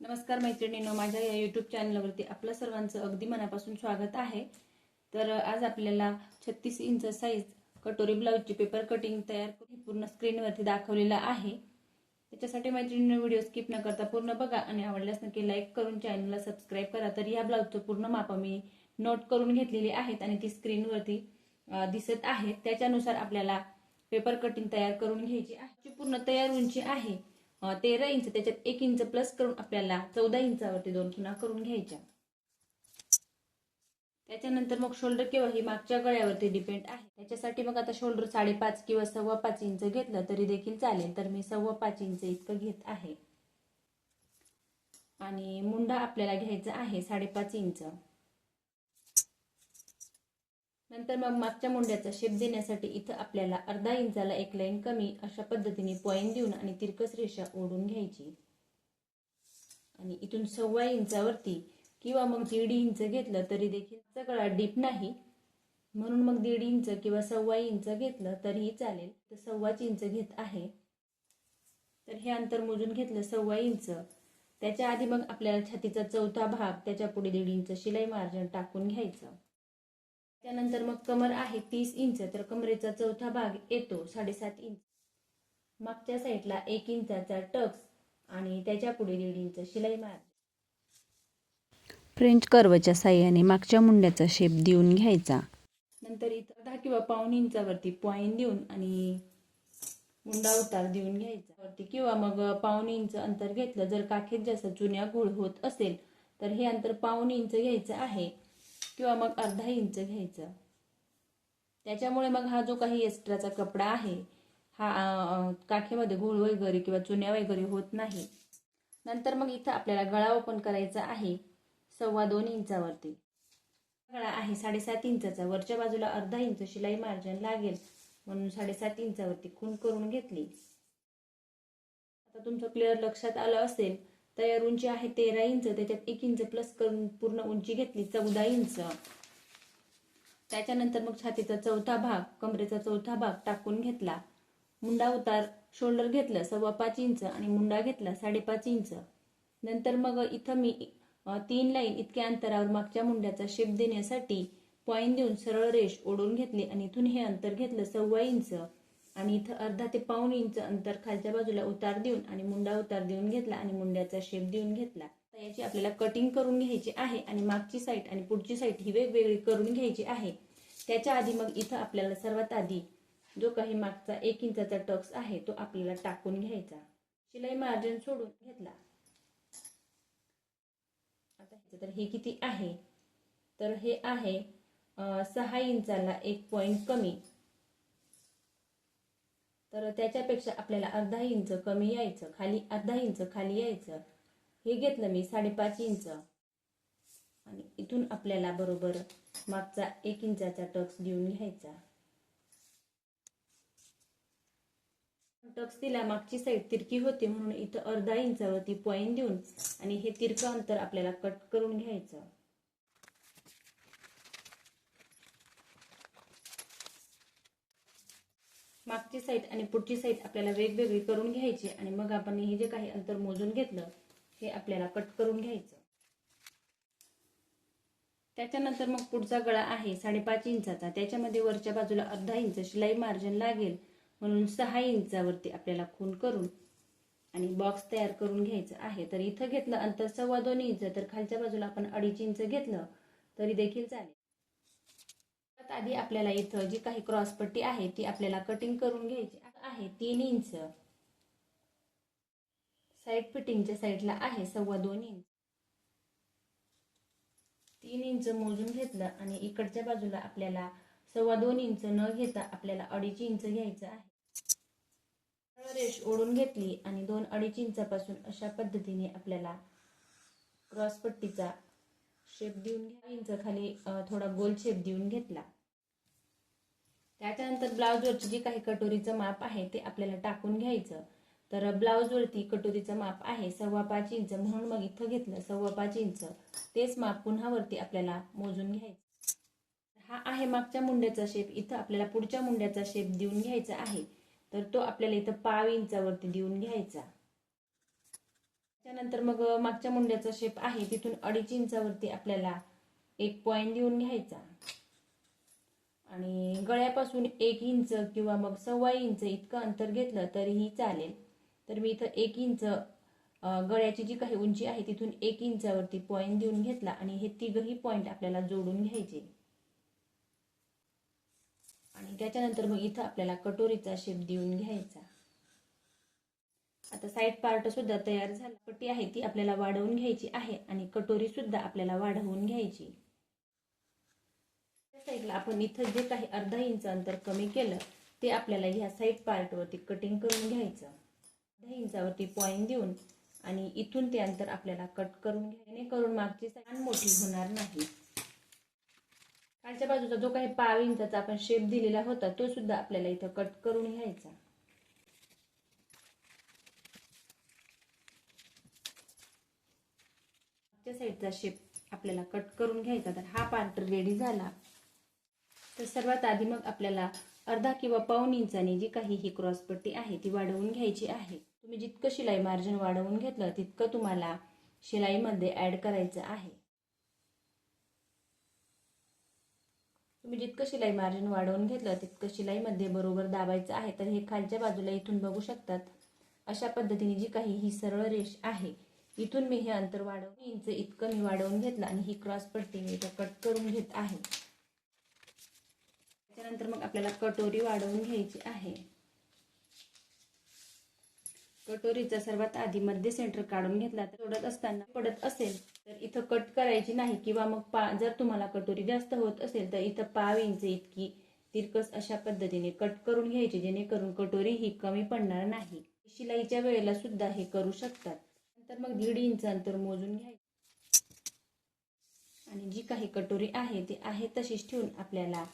नमस्कार मैत्रिणींनो माझ्या या यूट्यूब चॅनलवरती आपलं सर्वांचं अगदी मनापासून स्वागत आहे. तर आज आपल्याला छत्तीस इंच साईज कटोरी ब्लाऊजची पेपर कटिंग तयार करून पूर्ण स्क्रीनवरती दाखवलेलं आहे. त्याच्यासाठी मैत्रिणीनं व्हिडिओ स्किप न करता पूर्ण बघा आणि आवडल्यास नक्की लाईक करून चॅनलला सबस्क्राईब करा. तर या ब्लाऊजचं पूर्ण माप मी नोट करून घेतलेली आहेत आणि ती स्क्रीनवरती दिसत आहे. त्याच्यानुसार आपल्याला पेपर कटिंग तयार करून घ्यायची आहे. पूर्ण तयार उंची आहे. तेरा इंच त्याच्यात एक इंच प्लस करून आपल्याला चौदा इंचावरती दोन खुणा करून घ्यायच्या. त्याच्यानंतर मग शोल्डर किंवा ही मागच्या गळ्यावरती डिपेंड आहे. त्याच्यासाठी मग आता शोल्डर साडेपाच किंवा सव्वा पाच इंच घेतलं तरी देखील चालेल. तर मी सव्वा पाच इंच इतकं घेत आहे. आणि मुंडा आपल्याला घ्यायचा आहे साडेपाच इंच. नंतर मग मागच्या मुंड्याचा शेप देण्यासाठी इथं आपल्याला अर्धा इंचाला एक लाईन कमी अशा पद्धतीने पॉईंट देऊन आणि तिरकस रेषा ओढून घ्यायची. आणि इथून सव्वा इंचावरती किंवा मग दीड इंच घेतलं तरी देखील सगळा डीप नाही. म्हणून मग दीड इंच किंवा सव्वा इंच घेतलं तरीही चालेल. तर सव्वाच इंच घेत आहे. तर हे अंतर मोजून घेतलं सव्वा इंच. त्याच्या आधी मग आपल्याला छातीचा चौथा भाग त्याच्या पुढे दीड इंच शिलाई मार्जिन टाकून घ्यायचं. त्यानंतर मग कमर आहे तीस इंच तर कमरेचा चौथा भाग येतो साडेसात इंच. मागच्या साईडला एक इंचाचा टक्स आणि त्याच्या पुढे दीड इंच शिलाई मार फ्रेंच कर्वच्या साह्याने मागच्या मुंड्याचा शेप देऊन घ्यायचा. नंतर इथं दहा किंवा पाऊण इंचावरती पॉईंट देऊन आणि मुंडा उतार देऊन घ्यायचा. वरती किंवा मग पाऊण इंच अंतर घेतलं जर काखेत जास्त चुन्या घोळ होत असेल तर हे अंतर पाऊण इंच घ्यायचं आहे. किंवा मग अर्धा इंच घ्यायचं. त्याच्यामुळे मग हा जो काही एक्स्ट्राचा कपडा आहे हा काखेमध्ये घोळ वगैरे किंवा चुन्या वगैरे होत नाही. नंतर मग इथं आपल्याला गळा ओपन करायचा आहे सव्वा दोन इंचावरती. गळा आहे साडेसात इंचाचा वरच्या बाजूला अर्धा इंच शिलाई मार्जिन लागेल म्हणून साडेसात इंचावरती खून करून घेतली. आता तुमचं क्लिअर लक्षात आलं असेल तयार उंची आहे तेरा इंच त्याच्यात एक इंच प्लस करून पूर्ण उंची घेतली चौदा इंच. त्याच्यानंतर मग छातीचा चौथा भाग कमरेचा चौथा भाग टाकून घेतला. मुंडा उतार शोल्डर घेतलं सव्वा पाच इंच आणि मुंडा घेतला साडेपाच इंच. नंतर मग इथं मी तीन लाईन इतक्या अंतरावर मागच्या मुंड्याचा शेप देण्यासाठी पॉईंट देऊन सरळ रेष ओढून घेतली आणि इथून हे अंतर घेतलं सव्वा इंच. आणि इथं अर्धा ते पाऊण इंच अंतर खालच्या बाजूला उतार देऊन आणि मुंडा उतार देऊन घेतला आणि मुंड्याचा शेप देऊन घेतला. याची आपल्याला कटिंग करून घ्यायची आहे आणि मागची साईड आणि पुढची साईड ही वेगवेगळी करून घ्यायची आहे. त्याच्या आधी मग इथं आपल्याला सर्वात आधी जो काही मागचा एक इंचाचा टक्स आहे तो आपल्याला टाकून घ्यायचा. शिलाई मार्जिन सोडून घेतला. आता तर हे किती आहे? तर हे आहे सहा इंचाला एक पॉईंट कमी. तर त्याच्यापेक्षा आपल्याला अर्धा इंच कमी यायचं खाली अर्धा इंच खाली यायचं. हे घेतलं मी साडेपाच इंच. आणि इथून आपल्याला बरोबर मागचा एक इंचाचा टक्स देऊन घ्यायचा. टक्स दिला मागची साईड तिरकी होती म्हणून इथं अर्धा इंचावरती पॉईंट देऊन आणि हे तिरकं अंतर आपल्याला कट करून घ्यायचं. मागची साईड आणि पुढची साईड आपल्याला वेगवेगळी करून घ्यायची आणि मग आपण हे जे काही अंतर मोजून घेतलं हे आपल्याला कट करून घ्यायचं. त्याच्यानंतर मग पुढचा गळा आहे साडेपाच इंचाचा. त्याच्यामध्ये वरच्या बाजूला अर्धा इंच शिलाई मार्जिन लागेल. म्हणून सहा इंचावरती आपल्याला खून करून आणि बॉक्स तयार करून घ्यायचं आहे. तर इथं घेतलं अंतर सव्वा दोन इंच. तर खालच्या बाजूला आपण अडीच इंच घेतलं तरी देखील चालेल. सर्वात आधी आपल्याला इथं जी काही क्रॉस पट्टी आहे ती आपल्याला कटिंग करून घ्यायची आहे तीन इंच. साईड फिटिंगच्या साईडला आहे सव्वा दोन इंच. तीन इंच मोजून घेतलं आणि इकडच्या बाजूला आपल्याला सव्वा दोन इंच न घेता आपल्याला अडीच इंच घ्यायचं आहे. रेष ओढून घेतली आणि दोन अडीच इंचापासून अशा पद्धतीने आपल्याला क्रॉस पट्टीचा शेप देऊन घ्या. इंच खाली थोडा गोल शेप देऊन घेतला. त्याच्यानंतर ब्लाऊजवरची जी काही कटोरीचं माप आहे ते आपल्याला टाकून घ्यायचं. तर ब्लाऊजवरती कटोरीचं माप आहे सव्वा पाच इंच. म्हणून मग इथं घेतलं सव्वा पाच इंच. तेच माप पुन्हा वरती आपल्याला मोजून घ्यायचं. हा आहे मागच्या मुंड्याचा शेप इथं आपल्याला पुढच्या मुंड्याचा शेप देऊन घ्यायचा आहे. तर तो आपल्याला इथं पाव इंचावरती देऊन घ्यायचा. त्यानंतर मग मागच्या मुंड्याचा शेप आहे. तिथून अडीच इंचावरती आपल्याला एक पॉईंट देऊन घ्यायचा. आणि गळ्यापासून एक इंच किंवा मग सव्वा इंच इतकं अंतर घेतलं तरीही चालेल. तर मी इथं एक इंच गळ्याची जी काही उंची आहे तिथून एक इंचावरती पॉईंट देऊन घेतला आणि हे तिघही पॉईंट आपल्याला जोडून घ्यायचे. आणि त्याच्यानंतर मग इथं आपल्याला कटोरीचा शेप देऊन घ्यायचा. आता साईड पार्ट सुद्धा तयार झाला. पट्टी आहे ती आपल्याला वाढवून घ्यायची आहे आणि कटोरी सुद्धा आपल्याला वाढवून घ्यायची. साईडला आपण इथं जे काही अर्धा इंच अंतर कमी केलं ते आपल्याला ह्या साईड पार्टवरती कटिंग करून घ्यायचं. अर्धा इंचावरती पॉईंट देऊन आणि इथून ते अंतर आपल्याला कट करून जेणेकरून मागची साईड मोठी होणार नाही. खालच्या बाजूचा जो काही पाव इंचाचा आपण शेप दिलेला होता तो सुद्धा आपल्याला इथं कट करून घ्यायचा. मागच्या साईडचा शेप आपल्याला कट करून घ्यायचा. तर हा पार्ट रेडी झाला. तर सर्वात आधी मग आपल्याला अर्धा किंवा पाऊन इंचाने जी काही ही क्रॉसपट्टी आहे ती वाढवून घ्यायची आहे. तुम्ही जितकं शिलाई मार्जिन वाढवून घेतलं तितकं तुम्हाला शिलाईमध्ये ॲड करायचं आहे. तुम्ही जितकं शिलाई मार्जिन वाढवून घेतलं तितकं शिलाईमध्ये बरोबर दाबायचं आहे. तर हे खालच्या बाजूला इथून बघू शकतात. अशा पद्धतीने जी काही ही सरळ रेष आहे इथून मी हे अंतर वाढवून इंच इतकं मी वाढवून घेतलं आणि ही क्रॉस पट्टी मी इथं कट करून घेत आहे. त्यानंतर मग आपल्याला कटोरी वाढवून घ्यायची आहे. कटोरीचा सर्वात आधी मध्य सेंटर काढून घेतला. तर तोडत असताना पडत असेल तर इथं कट करायची नाही किंवा मग पा जर तुम्हाला कटोरी जास्त होत असेल तर इथं पाव इंच इतकी तिरकस अशा पद्धतीने कट करून घ्यायची जेणेकरून कटोरी ही कमी पडणार नाही. शिलाईच्या वेळेला सुद्धा हे करू शकतात. नंतर मग दीड इंच अंतर मोजून घ्यायचं आणि जी काही कटोरी आहे ती आहे तशीच ठेवून आपल्याला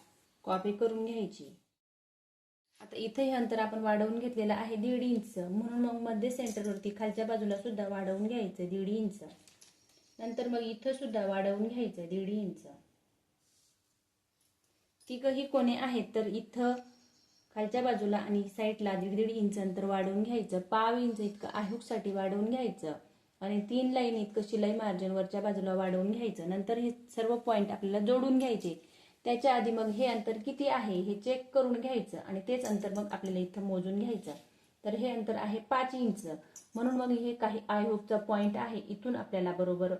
कॉपी करून घ्यायची. आता इथे हे अंतर आपण वाढवून घेतलेलं आहे दीड इंच. म्हणून मग मध्य सेंटरवरती खालच्या बाजूला सुद्धा वाढवून घ्यायचं दीड इंच. नंतर मग इथं सुद्धा वाढवून घ्यायचं दीड इंच. तिघही कोणे आहेत तर इथं खालच्या बाजूला आणि साईडला दीड दीड इंच अंतर वाढवून घ्यायचं. पाव इंच इतकं आहुकसाठी वाढवून घ्यायचं. आणि तीन लाईन इतकं शिलाई मार्जिन वरच्या बाजूला वाढवून घ्यायचं. नंतर हे सर्व पॉईंट आपल्याला जोडून घ्यायचे. त्याच्या आधी मग हे अंतर किती आहे हे चेक करून घ्यायचं आणि तेच अंतर मग आपल्याला इथं मोजून घ्यायचं. तर हे अंतर आहे पाच इंच. म्हणून मग हे काही आयहोपचा पॉईंट आहे इथून आपल्याला बरोबर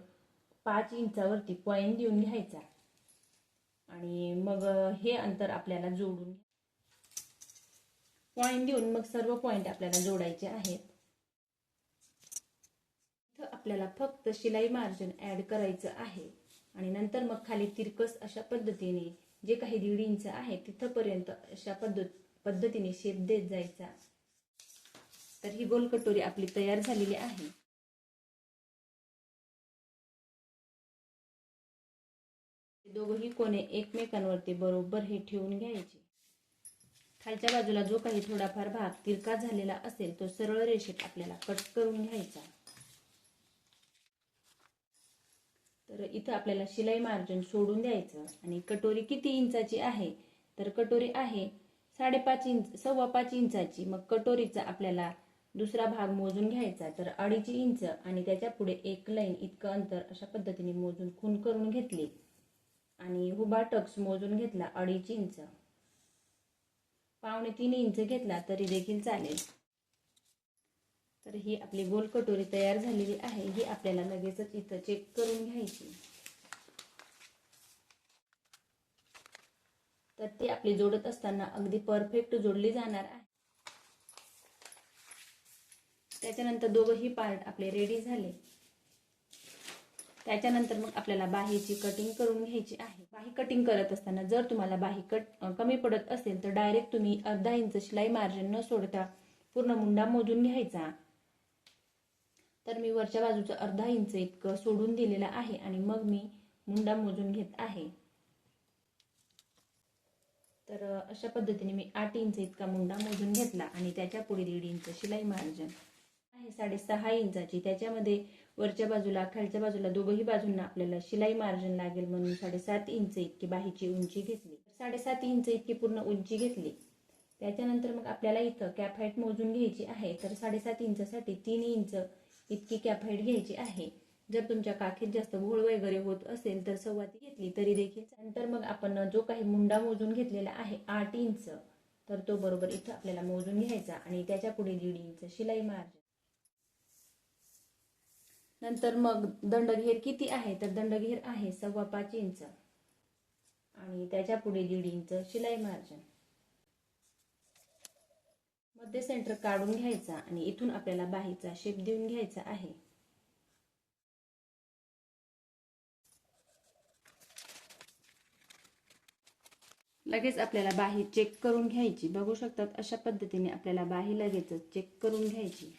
पाच इंचावरती पॉईंट देऊन घ्यायचा. आणि मग हे अंतर आपल्याला जोडून पॉईंट देऊन मग सर्व पॉईंट आपल्याला जोडायचे आहेत. इथं आपल्याला फक्त शिलाई मार्जिन ऍड करायचं आहे. आणि नंतर मग खाली तिरकस अशा पद्धतीने जे काही दीड इंच आहे तिथंपर्यंत अशा पद्धत पद्धतीने शेप देत जायचा. तर ही गोल कटोरी आपली तयार झालेली आहे. दोघही कोणे एकमेकांवरती बरोबर हे ठेवून घ्यायचे. खालच्या बाजूला जो काही थोडाफार भाग तिरका झालेला असेल तो सरळ रेषेत आपल्याला कट करून घ्यायचा. तर इथं आपल्याला शिलाई मार्जिन सोडून द्यायचं आणि कटोरी किती इंचाची आहे? तर कटोरी आहे साडेपाच इंच सव्वा पाच इंचाची. मग कटोरीचा आपल्याला दुसरा भाग मोजून घ्यायचा. तर अडीच इंच आणि त्याच्या पुढे एक लाईन इतकं अंतर अशा पद्धतीने मोजून खून करून घेतली. आणि हुबा टक्स मोजून घेतला अडीच इंच. पावणे तीन इंच घेतला तरी देखील चालेल. तर ही आपली गोल कटोरी तयार झालेली आहे. ही आपल्याला लगेचच इथं चेक करून घ्यायची. तर ती आपली जोडत असताना अगदी परफेक्ट जोडली जाणार आहे. त्याच्यानंतर दोघंही पार्ट आपले रेडी झाले. त्याच्यानंतर मग आपल्याला बाहीची कटिंग करून घ्यायची आहे. बाही कटिंग करत असताना जर तुम्हाला बाही कट कमी पडत असेल तर डायरेक्ट तुम्ही अर्धा इंच शिलाई मार्जिन न सोडता पूर्ण मुंडा मोजून घ्यायचा. तर मी वरच्या बाजूचं अर्धा इंच इतकं सोडून दिलेलं आहे आणि मग मी मुंडा मोजून घेत आहे. तर अशा पद्धतीने मी आठ इंच इतका मुंडा मोजून घेतला आणि त्याच्या पुढे दीड इंच शिलाई मार्जन आहे. साडेसहा इंचाची. त्याच्यामध्ये वरच्या बाजूला खालच्या बाजूला दोघही बाजूंना आपल्याला शिलाई मार्जिन लागेल म्हणून साडेसात इंच इतकी बाहीची उंची घेतली. साडेसात इंच इतकी पूर्ण उंची घेतली. त्याच्यानंतर मग आपल्याला इथं कॅप हाईट मोजून घ्यायची आहे. तर साडेसात इंचसाठी तीन इंच इतकी कॅफाईट घ्यायची आहे. जर तुमच्या काखेत जास्त घोळ वगैरे होत असेल तर सव्वा ती घेतली तरी देखील नंतर मग आपण जो काही मुंडा मोजून घेतलेला आहे आठ इंच तर तो बरोबर इथं आपल्याला मोजून घ्यायचा आणि त्याच्या पुढे दीड इंच शिलाई मार्जिन नंतर मग दंडघेर किती आहे? तर दंडघेर आहे सव्वा पाच इंच. आणि त्याच्या पुढे दीड इंच शिलाई मार्जिन ते सेंटर काढून घ्यायचा आणि इथून आपल्याला बाहीचा शेप देऊन घ्यायचा आहे. लगेच आपल्याला बाही चेक करून घ्यायची. बघू शकतात अशा पद्धतीने आपल्याला बाही लगेचच चेक करून घ्यायची.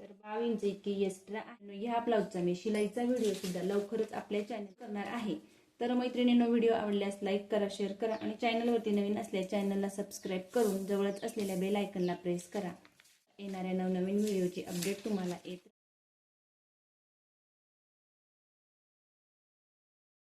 तर बाव इंच इतकी एक्स्ट्रा आहे. ह्या ब्लाऊजचा मी शिलाईचा व्हिडिओ सुद्धा लवकरच आपल्या चॅनल करणार आहे. तर मैत्रिणींनो व्हिडिओ आवडल्यास लाईक करा शेअर करा आणि चॅनलवरती नवीन असल्यास चॅनलला सबस्क्राईब करून जवळच असलेल्या बेल आयकनला प्रेस करा. येणाऱ्या नवनवीन व्हिडिओची अपडेट तुम्हाला येत